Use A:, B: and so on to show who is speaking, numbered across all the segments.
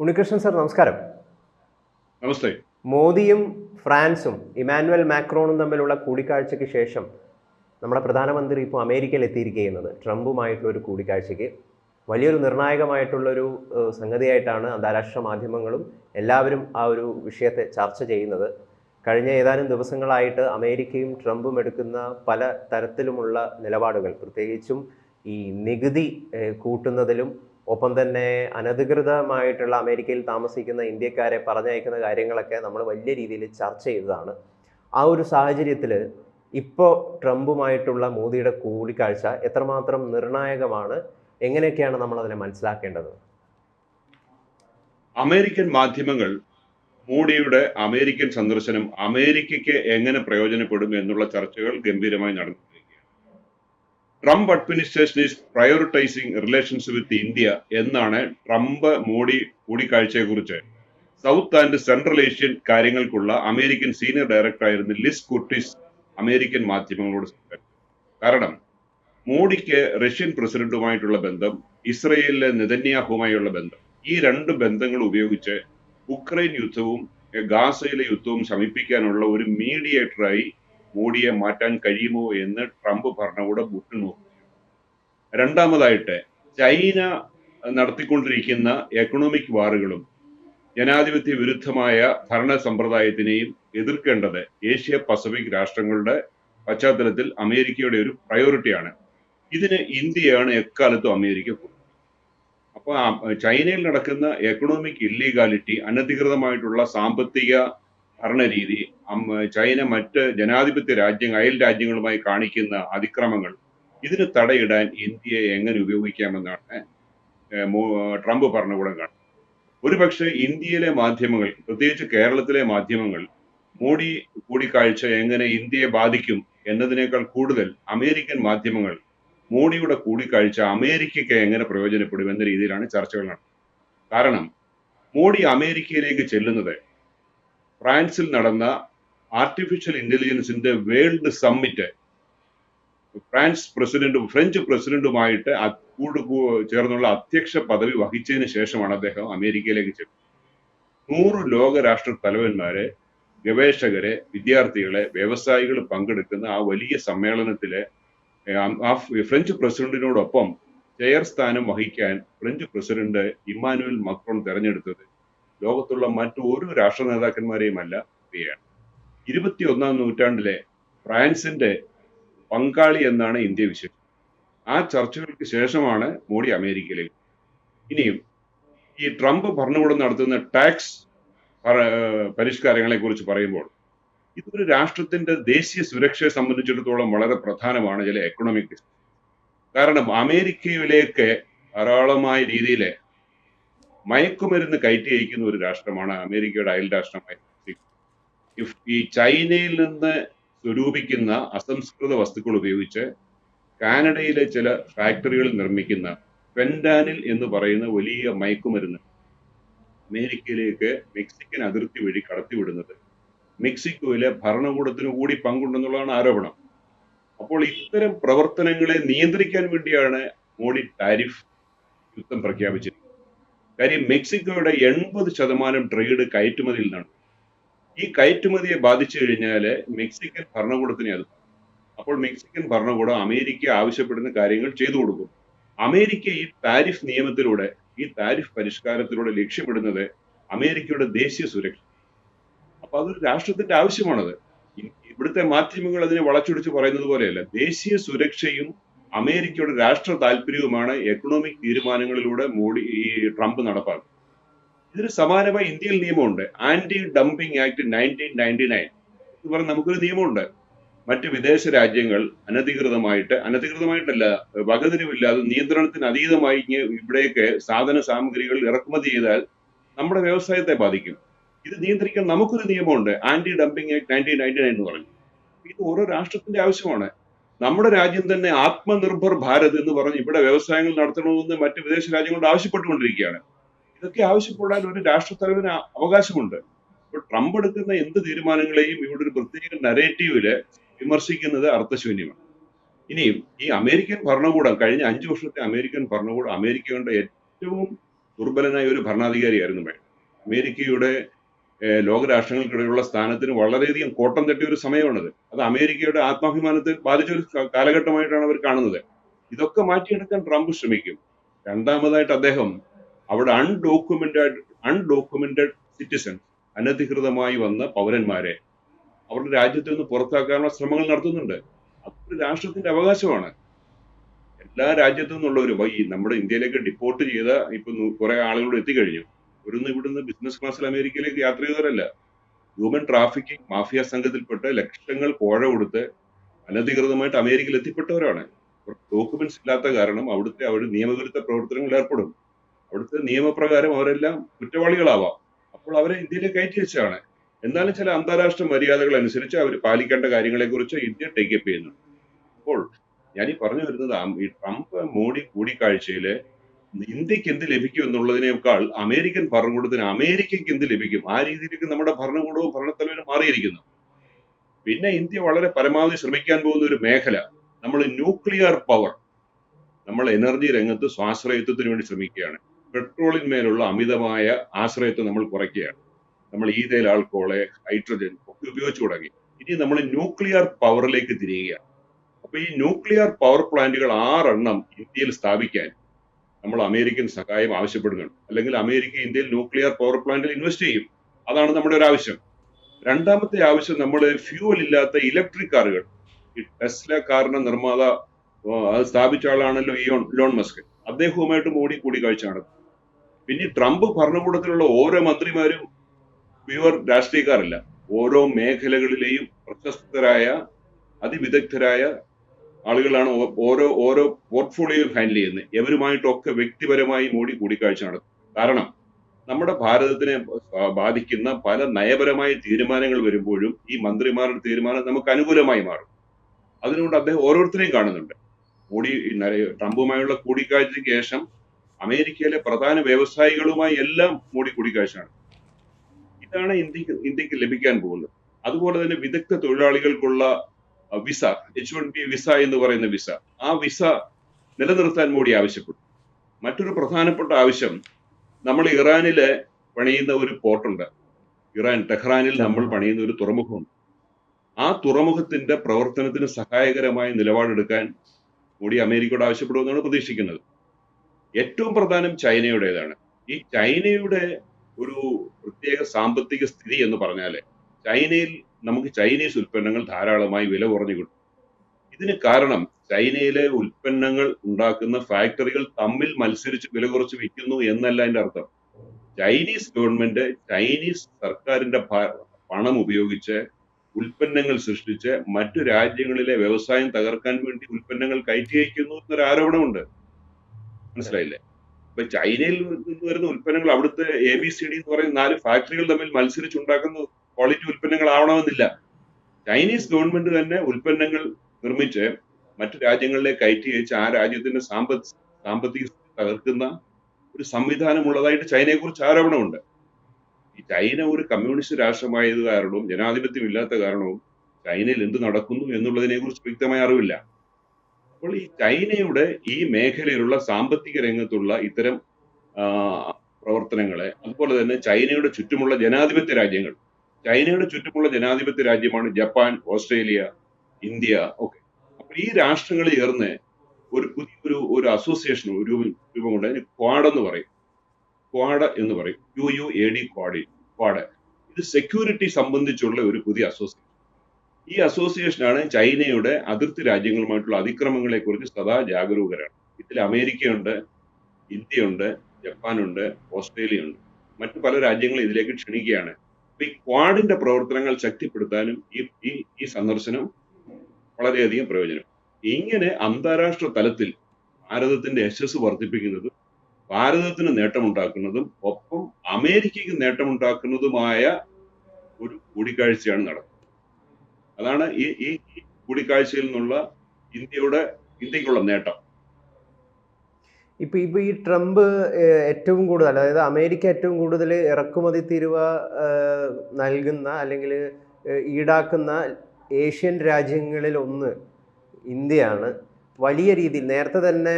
A: Unnikrishnan sir നമസ്കാരം.
B: നമസ്തേ.
A: മോദിയും ഫ്രാൻസും ഇമാനുവൽ മാക്രോണും തമ്മിലുള്ള കൂടിക്കാഴ്ചയ്ക്ക് ശേഷം നമ്മുടെ പ്രധാനമന്ത്രി ഇപ്പോൾ അമേരിക്കയിൽ എത്തിയിരിക്കുന്നത് ട്രംപുമായിട്ടുള്ള ഒരു കൂടിക്കാഴ്ചയ്ക്ക്. വലിയൊരു നിർണായകമായിട്ടുള്ളൊരു സംഗതിയായിട്ടാണ് അന്താരാഷ്ട്ര മാധ്യമങ്ങളും എല്ലാവരും ആ ഒരു വിഷയത്തെ ചർച്ച ചെയ്യുന്നത്. കഴിഞ്ഞ ഏതാനും ദിവസങ്ങളായിട്ട് അമേരിക്കയും ട്രംപും എടുക്കുന്ന പല തരത്തിലുമുള്ള നിലപാടുകൾ പ്രത്യേകിച്ചും ഈ നികുതി കൂട്ടുന്നതിലും ഒപ്പം തന്നെ അനധികൃതമായിട്ടുള്ള അമേരിക്കയിൽ താമസിക്കുന്ന ഇന്ത്യക്കാരെ പറഞ്ഞയക്കുന്ന കാര്യങ്ങളൊക്കെ നമ്മൾ വലിയ രീതിയിൽ ചർച്ച ചെയ്തതാണ്. ആ ഒരു സാഹചര്യത്തിൽ ഇപ്പോൾ ട്രംപുമായിട്ടുള്ള മോദിയുടെ കൂടിക്കാഴ്ച എത്രമാത്രം നിർണായകമാണ്? എങ്ങനെയൊക്കെയാണ് നമ്മൾ അതിനെ മനസ്സിലാക്കേണ്ടത്?
B: അമേരിക്കൻ മാധ്യമങ്ങൾ മോഡിയുടെ അമേരിക്കൻ സന്ദർശനം അമേരിക്കയ്ക്ക് എങ്ങനെ പ്രയോജനപ്പെടും എന്നുള്ള ചർച്ചകൾ ഗംഭീരമായി നടന്നുകൊണ്ടിരിക്കുകയാണ് Trump administration is prioritising relations with India എന്നാണ് ട്രംപ് മോഡി കൂടിക്കാഴ്ചയെ കുറിച്ച്. സൗത്ത് ആൻഡ് സെൻട്രൽ ഏഷ്യൻ കാര്യങ്ങൾക്കുള്ള അമേരിക്കൻ സീനിയർ ഡയറക്ടർ ആയിരുന്ന ലിസ് കുർട്ടിസ് അമേരിക്കൻ മാധ്യമങ്ങളോട് സംസാരിച്ചു. കാരണം മോഡിക്ക് റഷ്യൻ പ്രസിഡന്റുമായിട്ടുള്ള ബന്ധം ഇസ്രയേലിലെ നെതന്യാഹുമായുള്ള ബന്ധം ഈ രണ്ട് ബന്ധങ്ങൾ ഉപയോഗിച്ച് ഉക്രൈൻ യുദ്ധവും ഗാസയിലെ യുദ്ധവും ശമിപ്പിക്കാനുള്ള ഒരു മീഡിയേറ്ററായി മോഡിയെ മാറ്റാൻ കഴിയുമോ എന്ന് ട്രംപ് ഭരണകൂടം ഉറ്റുനോക്കും. രണ്ടാമതായിട്ട് ചൈന നടത്തിക്കൊണ്ടിരിക്കുന്ന എക്കണോമിക് വാറുകളും ജനാധിപത്യ വിരുദ്ധമായ ഭരണ സമ്പ്രദായത്തിനെയും എതിർക്കേണ്ടത് ഏഷ്യ പസഫിക് രാഷ്ട്രങ്ങളുടെ പശ്ചാത്തലത്തിൽ അമേരിക്കയുടെ ഒരു പ്രയോറിറ്റിയാണ് ഇതിന് ഇന്ത്യയാണ് എക്കാലത്തും അമേരിക്ക അപ്പോൾ അപ്പൊ ചൈനയിൽ നടക്കുന്ന എക്കണോമിക് ഇല്ലീഗാലിറ്റി അനധികൃതമായിട്ടുള്ള സാമ്പത്തിക ഭരണരീതി ചൈന മറ്റ് ജനാധിപത്യ രാജ്യങ്ങൾ അയൽ രാജ്യങ്ങളുമായി കാണിക്കുന്ന അതിക്രമങ്ങൾ ഇതിന് തടയിടാൻ ഇന്ത്യയെ എങ്ങനെ ഉപയോഗിക്കാമെന്നാണ് ട്രംപ് ഭരണകൂടം കാണുന്നത്. ഒരുപക്ഷെ ഇന്ത്യയിലെ മാധ്യമങ്ങൾ പ്രത്യേകിച്ച് കേരളത്തിലെ മാധ്യമങ്ങൾ മോഡി കൂടിക്കാഴ്ച എങ്ങനെ ഇന്ത്യയെ ബാധിക്കും എന്നതിനേക്കാൾ കൂടുതൽ അമേരിക്കൻ മാധ്യമങ്ങൾ മോഡിയുടെ കൂടിക്കാഴ്ച അമേരിക്കയ്ക്ക് എങ്ങനെ പ്രയോജനപ്പെടും എന്ന രീതിയിലാണ് ചർച്ചകൾ നടത്തുന്നത് കാരണം മോഡി അമേരിക്കയിലേക്ക് ചെല്ലുന്നത് ഫ്രാൻസിൽ നടന്ന ആർട്ടിഫിഷ്യൽ ഇന്റലിജൻസിന്റെ വേൾഡ് സമ്മിറ്റ് ഫ്രാൻസ് പ്രസിഡന്റും ഫ്രഞ്ച് പ്രസിഡന്റുമായിട്ട് കൂട് ചേർന്നുള്ള അധ്യക്ഷ പദവി വഹിച്ചതിന് ശേഷമാണ് അദ്ദേഹം അമേരിക്കയിലേക്ക് ചെന്നത്. നൂറ് ലോകരാഷ്ട്ര തലവന്മാരെ ഗവേഷകരെ വിദ്യാർത്ഥികളെ വ്യവസായികൾ പങ്കെടുക്കുന്ന ആ വലിയ സമ്മേളനത്തിലെ ആ- ഫ്രഞ്ച് പ്രസിഡന്റിനോടൊപ്പം ചെയർ സ്ഥാനം വഹിക്കാൻ ഫ്രഞ്ച് പ്രസിഡന്റ് ഇമ്മാനുവൽ മക്രോൺ തെരഞ്ഞെടുത്തത് ലോകത്തുള്ള മറ്റു ഒരു രാഷ്ട്ര നേതാക്കന്മാരെയുമല്ല ഇരുപത്തി ഇരുപത്തിയൊന്നാം നൂറ്റാണ്ടിലെ ഫ്രാൻസിന്റെ പങ്കാളി എന്നാണ് ഇന്ത്യ വിശേഷം ആ ചർച്ചകൾക്ക് ശേഷമാണ് മോഡി അമേരിക്കയിലേക്ക് ഇനിയും ഈ ട്രംപ് ഭരണകൂടം നടത്തുന്ന ടാക്സ് പരിഷ്കാരങ്ങളെ കുറിച്ച് പറയുമ്പോൾ ഇതൊരു രാഷ്ട്രത്തിന്റെ ദേശീയ സുരക്ഷയെ സംബന്ധിച്ചിടത്തോളം വളരെ പ്രധാനമാണ് ചില എക്കണോമിക് കാരണം അമേരിക്കയിലേക്ക് ധാരാളമായ രീതിയിൽ മയക്കുമരുന്ന് കയറ്റി അയക്കുന്ന ഒരു രാഷ്ട്രമാണ് അമേരിക്കയുടെ അയൽ രാഷ്ട്രമായ. ഈ ചൈനയിൽ നിന്ന് സ്വരൂപിക്കുന്ന അസംസ്കൃത വസ്തുക്കൾ ഉപയോഗിച്ച് കാനഡയിലെ ചില ഫാക്ടറികളിൽ നിർമ്മിക്കുന്ന ഫെൻഡാനിൽ എന്ന് പറയുന്ന വലിയ മയക്കുമരുന്ന് അമേരിക്കയിലേക്ക് മെക്സിക്കൻ അതിർത്തി വഴി കടത്തിവിടുന്നത്. മെക്സിക്കോയിലെ ഭരണകൂടത്തിന് കൂടി പങ്കുണ്ടെന്നുള്ളതാണ് ആരോപണം. അപ്പോൾ ഇത്തരം പ്രവർത്തനങ്ങളെ നിയന്ത്രിക്കാൻ വേണ്ടിയാണ് മോഡി ടാരിഫ് യുദ്ധം പ്രഖ്യാപിച്ചിരിക്കുന്നത് കാര്യം മെക്സിക്കോയുടെ എൺപത് ശതമാനം ട്രേഡ് കയറ്റുമതിയിൽ നിന്നാണ് ഈ കയറ്റുമതിയെ ബാധിച്ചു കഴിഞ്ഞാൽ മെക്സിക്കൻ ഭരണകൂടത്തിന് അത് അപ്പോൾ മെക്സിക്കൻ ഭരണകൂടം അമേരിക്ക ആവശ്യപ്പെടുന്ന കാര്യങ്ങൾ ചെയ്തു കൊടുക്കും. അമേരിക്ക ഈ താരിഫ് നിയമത്തിലൂടെ ഈ താരിഫ് പരിഷ്കാരത്തിലൂടെ ലക്ഷ്യമിടുന്നത് അമേരിക്കയുടെ ദേശീയ സുരക്ഷ. അപ്പൊ അതൊരു രാഷ്ട്രത്തിന്റെ ആവശ്യമാണത്. ഇവിടുത്തെ മാധ്യമങ്ങൾ അതിനെ വളച്ചൊടിച്ച് പറയുന്നത് പോലെയല്ല. ദേശീയ സുരക്ഷയും അമേരിക്കയുടെ രാഷ്ട്ര താല്പര്യവുമാണ് എക്കണോമിക് തീരുമാനങ്ങളിലൂടെ മോഡി ഈ ട്രംപ് നടപ്പാക്കുന്നത്. ഇതിന് സമാനമായി ഇന്ത്യയിൽ നിയമമുണ്ട്. Anti dumping act nineteen ninety nine എന്ന് പറഞ്ഞ നമുക്കൊരു നിയമമുണ്ട്. മറ്റ് വിദേശ രാജ്യങ്ങൾ അനധികൃതമായിട്ട് അനധികൃതമായിട്ടല്ല വകതിരിവില്ലാതെ നിയന്ത്രണത്തിന് അതീതമായി ഇവിടേക്ക് സാധന സാമഗ്രികൾ ഇറക്കുമതി ചെയ്താൽ നമ്മുടെ വ്യവസായത്തെ ബാധിക്കും. ഇത് നിയന്ത്രിക്കാൻ നമുക്കൊരു നിയമമുണ്ട്. Anti dumping act nineteen ninety nine എന്ന് പറഞ്ഞു. ഇത് ഓരോ രാഷ്ട്രത്തിന്റെ ആവശ്യമാണ്. നമ്മുടെ രാജ്യം തന്നെ ആത്മനിർഭർ ഭാരത് എന്ന് പറഞ്ഞ് ഇവിടെ വ്യവസായങ്ങൾ നടത്തണമെന്ന് മറ്റ് വിദേശ രാജ്യങ്ങളോട് ആവശ്യപ്പെട്ടുകൊണ്ടിരിക്കുകയാണ്. ഇതൊക്കെ ആവശ്യപ്പെടാൻ ഒരു രാഷ്ട്രത്തലവന് അവകാശമുണ്ട്. അപ്പോൾ ട്രംപ് എടുക്കുന്ന എന്ത് തീരുമാനങ്ങളെയും ഇവിടെ ഒരു പ്രത്യേക നരേറ്റീവിൽ വിമർശിക്കുന്നത് അർത്ഥശൂന്യമാണ്. ഇനിയും ഈ അമേരിക്കൻ ഭരണകൂടം കഴിഞ്ഞ അഞ്ചു വർഷത്തെ അമേരിക്കൻ ഭരണകൂടം അമേരിക്കയുടെ ഏറ്റവും ദുർബലനായ ഒരു ഭരണാധികാരിയായിരുന്നു ബൈഡൻ അമേരിക്കയുടെ ലോകരാഷ്ട്രങ്ങൾക്കിടയിലുള്ള സ്ഥാനത്തിന് വളരെയധികം കോട്ടം തട്ടിയ ഒരു സമയമാണത്. അത് അമേരിക്കയുടെ ആത്മാഭിമാനത്തെ ബാധിച്ച ഒരു കാലഘട്ടമായിട്ടാണ് അവർ കാണുന്നത്. ഇതൊക്കെ മാറ്റിയെടുക്കാൻ ട്രംപ് ശ്രമിക്കും. രണ്ടാമതായിട്ട് അദ്ദേഹം അവിടെ അൺഡോക്യുമെന്റഡ് അൺഡോക്യുമെന്റഡ് സിറ്റിസൺ അനധികൃതമായി വന്ന പൗരന്മാരെ അവരുടെ രാജ്യത്ത് നിന്ന് പുറത്താക്കാനുള്ള ശ്രമങ്ങൾ നടത്തുന്നുണ്ട്. അതൊരു രാഷ്ട്രത്തിന്റെ അവകാശമാണ്. എല്ലാ രാജ്യത്തു നിന്നുള്ളവരും ഈ നമ്മുടെ ഇന്ത്യയിലേക്ക് ഡിപ്പോർട്ട് ചെയ്ത ഇപ്പൊ കുറെ ആളുകളോട് എത്തിക്കഴിഞ്ഞു. ഇവിടുന്ന് ഇവിടുന്ന് ബിസിനസ് ക്ലാസ്സിൽ അമേരിക്കയിലേക്ക് യാത്ര ചെയ്തവരല്ല. ഹ്യൂമൻ ട്രാഫിക്കിംഗ് മാഫിയ സംഘത്തിൽപ്പെട്ട് ലക്ഷങ്ങൾ കോഴ കൊടുത്ത് അനധികൃതമായിട്ട് അമേരിക്കയിൽ എത്തിപ്പെട്ടവരാണ്. ഡോക്യുമെന്റ്സ് ഇല്ലാത്ത കാരണം അവിടുത്തെ അവർ നിയമവിരുദ്ധ പ്രവർത്തനങ്ങളിൽ ഏർപ്പെടും. അവിടുത്തെ നിയമപ്രകാരം അവരെല്ലാം കുറ്റവാളികളാവാം. അപ്പോൾ അവരെ ഇന്ത്യയിലെ കയറ്റി വെച്ചാണ്. എന്നാലും ചില അന്താരാഷ്ട്ര മര്യാദകൾ അനുസരിച്ച് അവർ പാലിക്കേണ്ട കാര്യങ്ങളെക്കുറിച്ച് ഇന്ത്യ ടേക്കപ്പ് ചെയ്യുന്നുണ്ട്. അപ്പോൾ ഞാൻ ഈ പറഞ്ഞു വരുന്നത് ഈ ട്രംപ് മോഡി കൂടിക്കാഴ്ചയിൽ ഇന്ത്യയ്ക്ക് എന്ത് ലഭിക്കും എന്നുള്ളതിനേക്കാൾ അമേരിക്കൻ ഭരണകൂടത്തിന് അമേരിക്കയ്ക്ക് എന്ത് ലഭിക്കും? ആ രീതിയിലേക്ക് നമ്മുടെ ഭരണകൂടവും ഭരണത്തലവനും മാറിയിരിക്കുന്നു. പിന്നെ ഇന്ത്യ വളരെ പരമാവധി ശ്രമിക്കാൻ പോകുന്ന ഒരു മേഖല. നമ്മൾ ന്യൂക്ലിയർ പവർ. നമ്മൾ എനർജി രംഗത്ത് സ്വാശ്രയത്വത്തിന് വേണ്ടി ശ്രമിക്കുകയാണ്. പെട്രോളിന്മേലുള്ള അമിതമായ ആശ്രയത്വം നമ്മൾ കുറയ്ക്കുകയാണ്. നമ്മൾ ഈതേൽ ആൾക്കോളെ ഹൈഡ്രജൻ ഒക്കെ ഉപയോഗിച്ചു തുടങ്ങി. ഇനി നമ്മൾ ന്യൂക്ലിയർ പവറിലേക്ക് തിരിയുകയാണ്. അപ്പൊ ഈ ന്യൂക്ലിയർ പവർ പ്ലാന്റുകൾ ആറെണ്ണം ഇന്ത്യയിൽ സ്ഥാപിക്കാൻ നമ്മൾ അമേരിക്കൻ സഹായം ആവശ്യപ്പെടുന്നുണ്ട്. അല്ലെങ്കിൽ അമേരിക്ക ഇന്ത്യയിൽ ന്യൂക്ലിയർ പവർ പ്ലാന്റിൽ ഇൻവെസ്റ്റ് ചെയ്യും. അതാണ് നമ്മുടെ ഒരു ആവശ്യം. രണ്ടാമത്തെ ആവശ്യം നമ്മൾ ഫ്യൂവൽ ഇല്ലാത്ത ഇലക്ട്രിക് കാറുകൾ. ഈ ടെസ്ല കാറിന്റെ നിർമ്മാത അത് സ്ഥാപിച്ച ആളാണല്ലോ ഇയോൺ ലോൺ മസ്ക്. അദ്ദേഹവുമായിട്ട് മോഡി കൂടിക്കാഴ്ച നടത്തി. പിന്നെ ട്രംപ് ഭരണകൂടത്തിലുള്ള ഓരോ മന്ത്രിമാരും പ്യുവർ രാഷ്ട്രീയക്കാരല്ല. ഓരോ മേഖലകളിലെയും പ്രശസ്തരായ അതിവിദഗ്ധരായ ആളുകളാണ് ഓരോ ഓരോ പോർട്ട്ഫോളിയോ ഹാൻഡിൽ ചെയ്യുന്നത്. എവരുമായിട്ടൊക്കെ വ്യക്തിപരമായി മോഡി കൂടിക്കാഴ്ച നടത്തും. കാരണം നമ്മുടെ ഭാരതത്തിനെ ബാധിക്കുന്ന പല നയപരമായ തീരുമാനങ്ങൾ വരുമ്പോഴും ഈ മന്ത്രിമാരുടെ തീരുമാനം നമുക്ക് അനുകൂലമായി മാറും. അതിനുകൊണ്ട് അദ്ദേഹം ഓരോരുത്തരെയും കാണുന്നുണ്ട്. മോഡി ട്രംപുമായുള്ള കൂടിക്കാഴ്ചയ്ക്ക് ശേഷം അമേരിക്കയിലെ പ്രധാന വ്യവസായികളുമായി എല്ലാം മോഡി കൂടിക്കാഴ്ചയാണ്. ഇതാണ് ഇന്ത്യയ്ക്ക് ഇന്ത്യയ്ക്ക് ലഭിക്കാൻ പോകുന്നത്. അതുപോലെ തന്നെ വിദഗ്ധ തൊഴിലാളികൾക്കുള്ള visa H one B visa എന്ന് പറയുന്ന വിസ. ആ വിസ നിലനിർത്താൻ മോഡി ആവശ്യപ്പെട്ടു. മറ്റൊരു പ്രധാനപ്പെട്ട ആവശ്യം നമ്മൾ ഇറാനിൽ പണിയുന്ന ഒരു പോർട്ടുണ്ട്. ഇറാൻ ടെഹ്റാനിൽ നമ്മൾ പണിയുന്ന ഒരു തുറമുഖമുണ്ട്. ആ തുറമുഖത്തിന്റെ പ്രവർത്തനത്തിന് സഹായകരമായ നിലപാടെടുക്കാൻ മോഡി അമേരിക്കയോട് ആവശ്യപ്പെടുമെന്നാണ് പ്രതീക്ഷിക്കുന്നത്. ഏറ്റവും പ്രധാനം ചൈനയുടേതാണ്. ഈ ചൈനയുടെ ഒരു പ്രത്യേക സാമ്പത്തിക സ്ഥിതി എന്ന് പറഞ്ഞാൽ ചൈനയിൽ നമുക്ക് ചൈനീസ് ഉൽപ്പന്നങ്ങൾ ധാരാളമായി വില കുറഞ്ഞു കിട്ടും. ഇതിന് കാരണം ചൈനയിലെ ഉൽപ്പന്നങ്ങൾ ഉണ്ടാക്കുന്ന ഫാക്ടറികൾ തമ്മിൽ മത്സരിച്ച് വില കുറച്ച് വിൽക്കുന്നു എന്നല്ല അതിന്റെ അർത്ഥം. ചൈനീസ് ഗവൺമെന്റ് ചൈനീസ് സർക്കാരിന്റെ പണം ഉപയോഗിച്ച് ഉൽപ്പന്നങ്ങൾ സൃഷ്ടിച്ച് മറ്റു രാജ്യങ്ങളിലെ വ്യവസായം തകർക്കാൻ വേണ്ടി ഉൽപ്പന്നങ്ങൾ കയറ്റി അയക്കുന്നു എന്നൊരു ആരോപണമുണ്ട്. മനസ്സിലായില്ലേ? ഇപ്പൊ ചൈനയിൽ വരുന്ന ഉൽപ്പന്നങ്ങൾ അവിടുത്തെ എ ബി സി ഡി എന്ന് പറയുന്ന നാല് ഫാക്ടറികൾ തമ്മിൽ മത്സരിച്ചുണ്ടാക്കുന്ന ക്വാളിറ്റി ഉൽപ്പന്നങ്ങൾ ആവണമെന്നില്ല ചൈനീസ് ഗവൺമെന്റ് തന്നെ ഉൽപ്പന്നങ്ങൾ നിർമ്മിച്ച് മറ്റു രാജ്യങ്ങളിലേക്ക് കയറ്റി അയച്ച് ആ രാജ്യത്തിന്റെ സാമ്പത്ത് സാമ്പത്തിക തകർക്കുന്ന ഒരു സംവിധാനമുള്ളതായിട്ട് ചൈനയെ കുറിച്ച് ആരോപണമുണ്ട്. ഈ ചൈന ഒരു കമ്മ്യൂണിസ്റ്റ് രാഷ്ട്രമായത് കാരണവും ജനാധിപത്യം ഇല്ലാത്ത കാരണവും ചൈനയിൽ എന്ത് നടക്കുന്നു എന്നുള്ളതിനെ കുറിച്ച് വ്യക്തമായ അറിവില്ല. അപ്പോൾ ഈ ചൈനയുടെ ഈ മേഖലയിലുള്ള സാമ്പത്തിക രംഗത്തുള്ള ഇത്തരം പ്രവർത്തനങ്ങളെ അതുപോലെ തന്നെ ചൈനയുടെ ചുറ്റുമുള്ള ജനാധിപത്യ രാജ്യങ്ങൾ ചൈനയുടെ ചുറ്റുമുള്ള ജനാധിപത്യ രാജ്യമാണ് ജപ്പാൻ ഓസ്ട്രേലിയ ഇന്ത്യ ഒക്കെ. അപ്പോൾ ഈ രാഷ്ട്രങ്ങൾ ചേർന്ന് ഒരു പുതിയൊരു ഒരു അസോസിയേഷൻ ഒരു രൂപം കൊണ്ട് അതിന് ക്വാഡ് എന്ന് പറയും. ക്വാഡ് എന്ന് പറയും. U U A D quad quad. ഇത് സെക്യൂരിറ്റി സംബന്ധിച്ചുള്ള ഒരു പുതിയ അസോസിയേഷൻ. ഈ അസോസിയേഷനാണ് ചൈനയുടെ അതിർത്തി രാജ്യങ്ങളുമായിട്ടുള്ള അതിക്രമങ്ങളെ കുറിച്ച് സദാ ജാഗരൂകരാണ്. ഇതിൽ അമേരിക്കയുണ്ട് ഇന്ത്യയുണ്ട് ജപ്പാനുണ്ട് ഓസ്ട്രേലിയ ഉണ്ട് മറ്റു പല രാജ്യങ്ങളും ഇതിലേക്ക് ക്ഷണിക്കുകയാണ്. ഈ ക്വാഡിന്റെ പ്രവർത്തനങ്ങൾ ശക്തിപ്പെടുത്താനും ഈ ഈ ഈ സന്ദർശനം വളരെയധികം പ്രയോജനം. ഇങ്ങനെ അന്താരാഷ്ട്ര തലത്തിൽ ഭാരതത്തിന്റെ യശസ് വർദ്ധിപ്പിക്കുന്നതും ഭാരതത്തിന് നേട്ടമുണ്ടാക്കുന്നതും ഒപ്പം അമേരിക്കയ്ക്ക് നേട്ടമുണ്ടാക്കുന്നതുമായ ഒരു കൂടിക്കാഴ്ചയാണ് നടക്കുന്നത്. അതാണ് ഈ ഈ കൂടിക്കാഴ്ചയിൽ നിന്നുള്ള ഇന്ത്യയുടെ ഇന്ത്യക്കുള്ള നേട്ടം.
A: ഇപ്പൊ ഇപ്പൊ ഈ ട്രംപ് ഏറ്റവും കൂടുതൽ അതായത് അമേരിക്ക ഏറ്റവും കൂടുതൽ ഇറക്കുമതി തീരുവ നൽകുന്ന അല്ലെങ്കിൽ ഈടാക്കുന്ന ഏഷ്യൻ രാജ്യങ്ങളിൽ ഒന്ന് ഇന്ത്യയാണ്. വലിയ രീതിയിൽ നേരത്തെ തന്നെ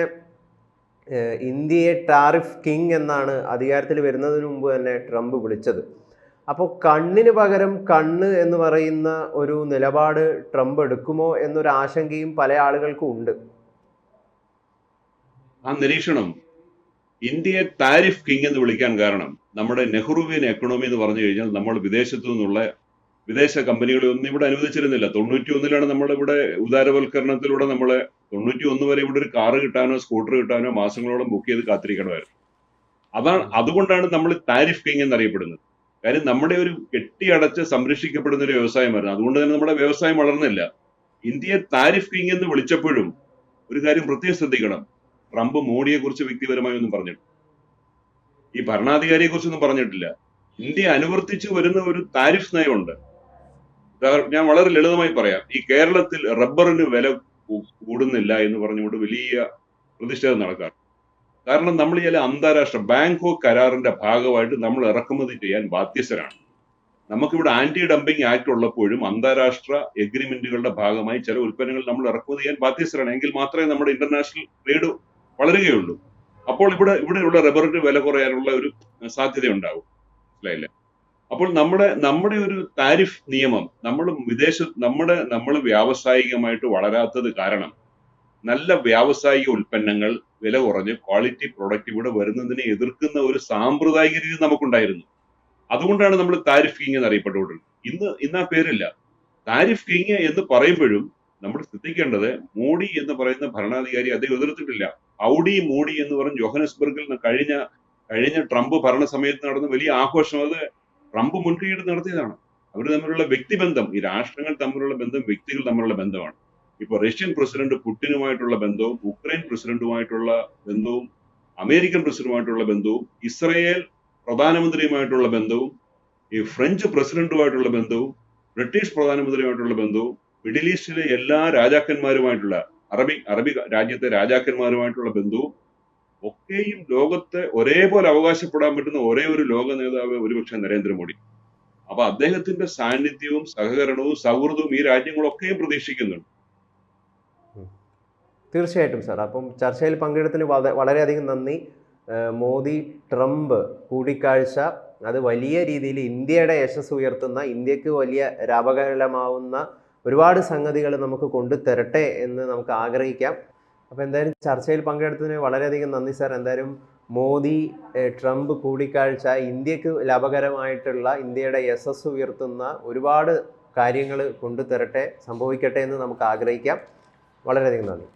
A: ഇന്ത്യയെ ടാറിഫ് കിങ് എന്നാണ് അധികാരത്തിൽ വരുന്നതിന് മുമ്പ് തന്നെ ട്രംപ് വിളിച്ചത്. അപ്പോൾ കണ്ണിന് പകരം കണ്ണ് എന്ന് പറയുന്ന ഒരു നിലപാട് ട്രംപ് എടുക്കുമോ എന്നൊരു ആശങ്കയും പല ആളുകൾക്കും ഉണ്ട്.
B: ആ നിരീക്ഷണം ഇന്ത്യയെ താരിഫ് കിങ് എന്ന് വിളിക്കാൻ കാരണം നമ്മുടെ നെഹ്റുവിയൻ എക്കണോമി എന്ന് പറഞ്ഞു കഴിഞ്ഞാൽ നമ്മൾ വിദേശത്തു നിന്നുള്ള വിദേശ കമ്പനികളെ ഒന്നും ഇവിടെ അനുവദിച്ചിരുന്നില്ല. തൊണ്ണൂറ്റി ഒന്നിലാണ് നമ്മൾ ഇവിടെ ഉദാരവൽക്കരണത്തിലൂടെ നമ്മളെ തൊണ്ണൂറ്റി ഒന്ന് വരെ ഇവിടെ ഒരു കാറ് കിട്ടാനോ സ്കൂട്ടർ കിട്ടാനോ മാസങ്ങളോളം ബുക്ക് ചെയ്ത് കാത്തിരിക്കണമായിരുന്നു. അതാണ് അതുകൊണ്ടാണ് നമ്മൾ താരിഫ് കിങ് എന്നറിയപ്പെടുന്നത്. കാര്യം നമ്മുടെ ഒരു കെട്ടിയടച്ച് സംരക്ഷിക്കപ്പെടുന്ന ഒരു വ്യവസായമായിരുന്നു അതുകൊണ്ട് തന്നെ നമ്മുടെ വ്യവസായം വളർന്നില്ല. ഇന്ത്യയെ താരിഫ് കിങ് എന്ന് വിളിച്ചപ്പോഴും ഒരു കാര്യം പ്രത്യേകം ശ്രദ്ധിക്കണം. ട്രംപ് മോഡിയെ കുറിച്ച് വ്യക്തിപരമായി ഒന്നും പറഞ്ഞിട്ടില്ല. ഈ ഭരണാധികാരിയെ കുറിച്ചൊന്നും പറഞ്ഞിട്ടില്ല. ഇന്ത്യ അനുവർത്തിച്ചു വരുന്ന ഒരു താരിഫ് നയമുണ്ട്. ഞാൻ വളരെ ലളിതമായി പറയാം. ഈ കേരളത്തിൽ റബ്ബറിന് വില കൂടുന്നില്ല എന്ന് പറഞ്ഞുകൊണ്ട് വലിയ പ്രതിഷേധം നടക്കാറ് കാരണം നമ്മൾ ചില അന്താരാഷ്ട്ര ബാങ്കോക്ക് കരാറിന്റെ ഭാഗമായിട്ട് നമ്മൾ ഇറക്കുമതി ചെയ്യാൻ ബാധ്യസ്ഥരാണ്. നമുക്കിവിടെ ആന്റി ഡംപിങ് ആക്ട് ഉള്ളപ്പോഴും അന്താരാഷ്ട്ര എഗ്രിമെന്റുകളുടെ ഭാഗമായി ചില ഉൽപ്പന്നങ്ങൾ നമ്മൾ ഇറക്കുമതി ചെയ്യാൻ ബാധ്യസ്ഥരാണ്. എങ്കിൽ മാത്രമേ നമ്മുടെ ഇന്റർനാഷണൽ ട്രേഡ് വളരുകയുള്ളൂ. അപ്പോൾ ഇവിടെ ഇവിടെയുള്ള റബ്ബറിന്റെ വില കുറയാനുള്ള ഒരു സാധ്യത ഉണ്ടാവും മനസ്സിലായില്ലേ? അപ്പോൾ നമ്മുടെ നമ്മുടെ ഒരു താരിഫ് നിയമം നമ്മൾ വിദേശ നമ്മുടെ നമ്മൾ വ്യാവസായികമായിട്ട് വളരാത്തത് കാരണം നല്ല വ്യാവസായിക ഉൽപ്പന്നങ്ങൾ വില കുറഞ്ഞ് ക്വാളിറ്റി പ്രോഡക്റ്റ് ഇവിടെ വരുന്നതിനെ എതിർക്കുന്ന ഒരു സാമ്പ്രദായിക രീതി നമുക്കുണ്ടായിരുന്നു. അതുകൊണ്ടാണ് നമ്മൾ താരിഫ് കിങ് എന്ന് അറിയപ്പെട്ടുകൊണ്ടിരുന്നത്. ഇന്ന് ഇന്ന് ആ പേരില്ല. താരിഫ് കിങ് എന്ന് പറയുമ്പോഴും നമ്മൾ ശ്രദ്ധിക്കേണ്ടത് മോഡി എന്ന് പറയുന്ന ഭരണാധികാരി അദ്ദേഹം എതിർത്തിട്ടില്ല. ഔഡി മോഡി എന്ന് പറഞ്ഞ് ജോഹനസ്ബർഗിൽ കഴിഞ്ഞ കഴിഞ്ഞ ട്രംപ് ഭരണ സമയത്ത് നടന്ന വലിയ ആഘോഷം. അത് ട്രംപ് മുൻകൈയെടുത്ത് നടത്തിയതാണ്. അവർ തമ്മിലുള്ള വ്യക്തിബന്ധം ഈ രാഷ്ട്രങ്ങൾ തമ്മിലുള്ള ബന്ധം വ്യക്തികൾ തമ്മിലുള്ള ബന്ധമാണ്. ഇപ്പൊ റഷ്യൻ പ്രസിഡന്റ് പുടിനുമായിട്ടുള്ള ബന്ധവും ഉക്രൈൻ പ്രസിഡന്റുമായിട്ടുള്ള ബന്ധവും അമേരിക്കൻ പ്രസിഡന്റുമായിട്ടുള്ള ബന്ധവും ഇസ്രയേൽ പ്രധാനമന്ത്രിയുമായിട്ടുള്ള ബന്ധവും ഈ ഫ്രഞ്ച് പ്രസിഡന്റുമായിട്ടുള്ള ബന്ധവും ബ്രിട്ടീഷ് പ്രധാനമന്ത്രിയുമായിട്ടുള്ള ബന്ധവും മിഡിൽ ഈസ്റ്റിലെ എല്ലാ രാജാക്കന്മാരുമായിട്ടുള്ള അറബി അറബി രാജ്യത്തെ രാജാക്കന്മാരുമായിട്ടുള്ള ബന്ധവും ഒക്കെയും ലോകത്തെ ഒരേപോലെ അവകാശപ്പെടാൻ പറ്റുന്ന ഒരേ ഒരു ലോക നേതാവ് ഒരുപക്ഷെ നരേന്ദ്രമോദി. അപ്പൊ അദ്ദേഹത്തിന്റെ സാന്നിധ്യവും സഹകരണവും സൗഹൃദവും ഈ രാജ്യങ്ങളൊക്കെയും പ്രതീക്ഷിക്കുന്നുണ്ട്.
A: തീർച്ചയായിട്ടും സാർ. അപ്പം ചർച്ചയിൽ പങ്കെടുത്തതിന് വള- വളരെയധികം നന്ദി. മോദി ട്രംപ് കൂടിക്കാഴ്ച. അത് വലിയ രീതിയിൽ ഇന്ത്യയുടെ യശസ് ഉയർത്തുന്ന ഇന്ത്യയ്ക്ക് വലിയ രാപകരമാവുന്ന ഒരുപാട് സംഗതികൾ നമുക്ക് കൊണ്ടുതരട്ടെ എന്ന് നമുക്ക് ആഗ്രഹിക്കാം. അപ്പോൾ എന്തായാലും ചർച്ചയിൽ പങ്കെടുത്തതിന് വളരെയധികം നന്ദി സാർ. എന്തായാലും മോദി ട്രംപ് കൂടിക്കാഴ്ച ഇന്ത്യയ്ക്ക് ലാഭകരമായിട്ടുള്ള ഇന്ത്യയുടെ യശസ് ഉയർത്തുന്ന ഒരുപാട് കാര്യങ്ങൾ കൊണ്ടുതരട്ടെ സംഭവിക്കട്ടെ എന്ന് നമുക്ക് ആഗ്രഹിക്കാം. വളരെയധികം നന്ദി.